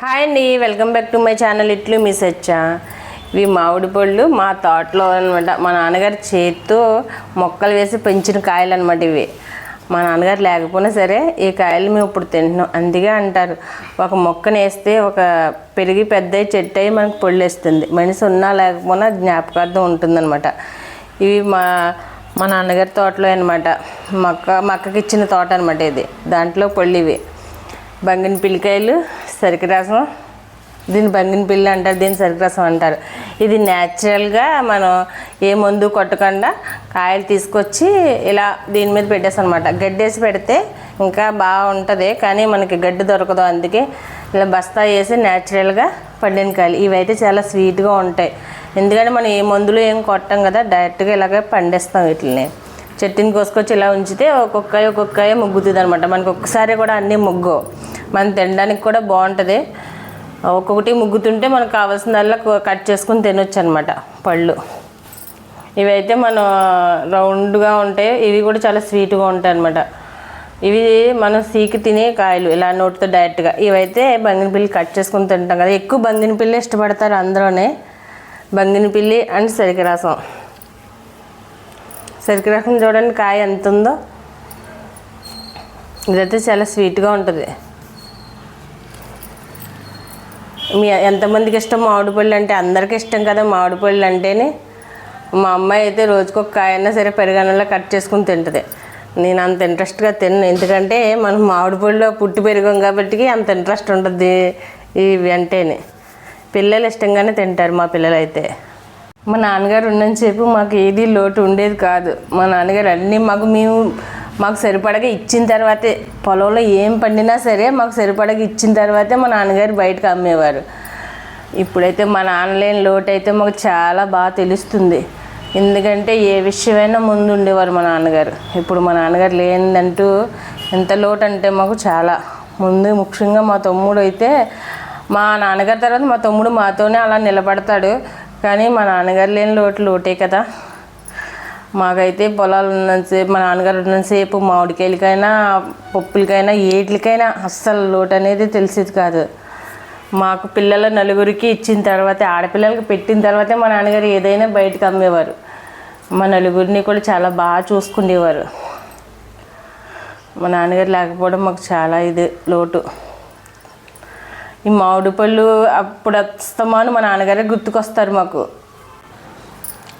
Hi అండి welcome back to my channel ఇట్లు miss వచ్చా ఇవి మామిడి పళ్ళు మా తోటలో అనమాట మా నాన్నగారు చేతితో మొక్కలు వేసి పెంచిన కాయలు అనమాట ఇవి. మా నాన్నగారు లేకపోయినా సరే ఈ కాయలు మేము ఇప్పుడు తింటున్నాం. అందుకే అంటారు ఒక మొక్కను వేస్తే ఒక పెరిగి పెద్ద చెట్టు అయ్యి మనకు పళ్ళు వేస్తుంది. మనిషి ఉన్నా లేకపోయినా జ్ఞాపకార్థం ఉంటుందన్నమాట. ఇవి మా మా నాన్నగారి తోటలో అనమాట మొక్క మొక్కకి ఇచ్చిన తోట అనమాట ఇది. దాంట్లో పళ్ళు ఇవి. బంగిన పిల్లికాయలు రసం దీన్ని బంగిన పిల్లి అంటారు దీన్ని సరికి రసం అంటారు. ఇది న్యాచురల్గా మనం ఏ మందు కొట్టకుండా కాయలు తీసుకొచ్చి ఇలా దీని మీద పెట్టేస్తాం అనమాట గడ్డేసి పెడితే ఇంకా బాగుంటుంది కానీ మనకి గడ్డి దొరకదు. అందుకే ఇలా బస్తా వేసి న్యాచురల్గా పండిన కాయలు. ఇవైతే చాలా స్వీట్గా ఉంటాయి. ఎందుకంటే మనం ఏ మందులు ఏం కొట్టం కదా డైరెక్ట్గా ఇలాగే పండిస్తాం వీటిని చెట్టుని కోసుకొచ్చి ఇలా ఉంచితే ఒక్కొక్కయ ఒక్కొక్కయ ముగ్గుతుంది అనమాట మనకి ఒక్కసారి కూడా అన్నీ ముగ్గు మనం తినడానికి కూడా బాగుంటుంది. ఒక్కొక్కటి ముగ్గుతుంటే మనకు కావాల్సినల్లా కట్ చేసుకుని తినొచ్చు అనమాట పళ్ళు. ఇవైతే మనం రౌండ్గా ఉంటాయి. ఇవి కూడా చాలా స్వీట్గా ఉంటాయి అనమాట ఇవి మనం సీకి తినే కాయలు ఇలా నోటితో డైరెక్ట్గా. ఇవైతే బంగినపిల్లి కట్ చేసుకుని తింటాం కదా. ఎక్కువ బంగినపిల్లి ఇష్టపడతారు అందరూనే. బంగిన పిల్లి అండ్ సరికి రసం. సరికి రసం చూడండి కాయ ఎంత ఉందో ఇదైతే చాలా స్వీట్గా ఉంటుంది. మీ ఎంతమందికి ఇష్టం? మామిడి పళ్ళు అంటే అందరికీ ఇష్టం కదా. మామిడి పళ్ళు అంటేనే మా అమ్మాయి అయితే రోజుకు ఒక కాయన్నా సరే పెరుగన్నంలో కట్ చేసుకుని తింటుంది. నేను అంత ఇంట్రెస్ట్గా తిన్ను. ఎందుకంటే మనం మామిడి పళ్ళలో పుట్టి పెరిగాం కాబట్టి అంత ఇంట్రెస్ట్ ఉంటుంది ఇవి అంటేనే. పిల్లలు ఇష్టంగానే తింటారు మా పిల్లలు అయితే మా నాన్నగారు ఉన్నంతసేపు మాకు ఏది లోటు ఉండేది కాదు. మా నాన్నగారు అన్నీ మాకు మేము మాకు సరిపడగా ఇచ్చిన తర్వాతే పొలంలో ఏం పండినా సరే మాకు సరిపడగా ఇచ్చిన తర్వాతే మా నాన్నగారు బయటకు అమ్మేవారు. ఇప్పుడైతే మా నాన్న లేని లోటు అయితే మాకు చాలా బాగా తెలుస్తుంది. ఎందుకంటే ఏ విషయమైనా ముందు ఉండేవారు మా నాన్నగారు. ఇప్పుడు మా నాన్నగారు లేనిదంటూ ఎంత లోటు అంటే మాకు చాలా. ముందు ముఖ్యంగా మా తమ్ముడు అయితే మా నాన్నగారి తర్వాత మా తమ్ముడు మాతోనే అలా నిలబడతాడు. కానీ మా నాన్నగారు లేని లోటు లోటే కదా. మాకైతే పొలాలు ఉన్నంతసేపు మా నాన్నగారు ఉన్నంతసేపు మామిడికాయలకైనా పప్పులకైనా ఏట్లకైనా అస్సలు లోటు అనేది తెలిసేది కాదు. మాకు పిల్లల నలుగురికి ఇచ్చిన తర్వాత ఆడపిల్లలకి పెట్టిన తర్వాతే మా నాన్నగారు ఏదైనా బయటకు అమ్మేవారు. మా నలుగురిని కూడా చాలా బాగా చూసుకునేవారు మా నాన్నగారు లేకపోవడం మాకు చాలా ఇది లోటు. ఈ మామిడి పళ్ళు అప్పుడు వస్తామని మా నాన్నగారే గుర్తుకొస్తారు మాకు.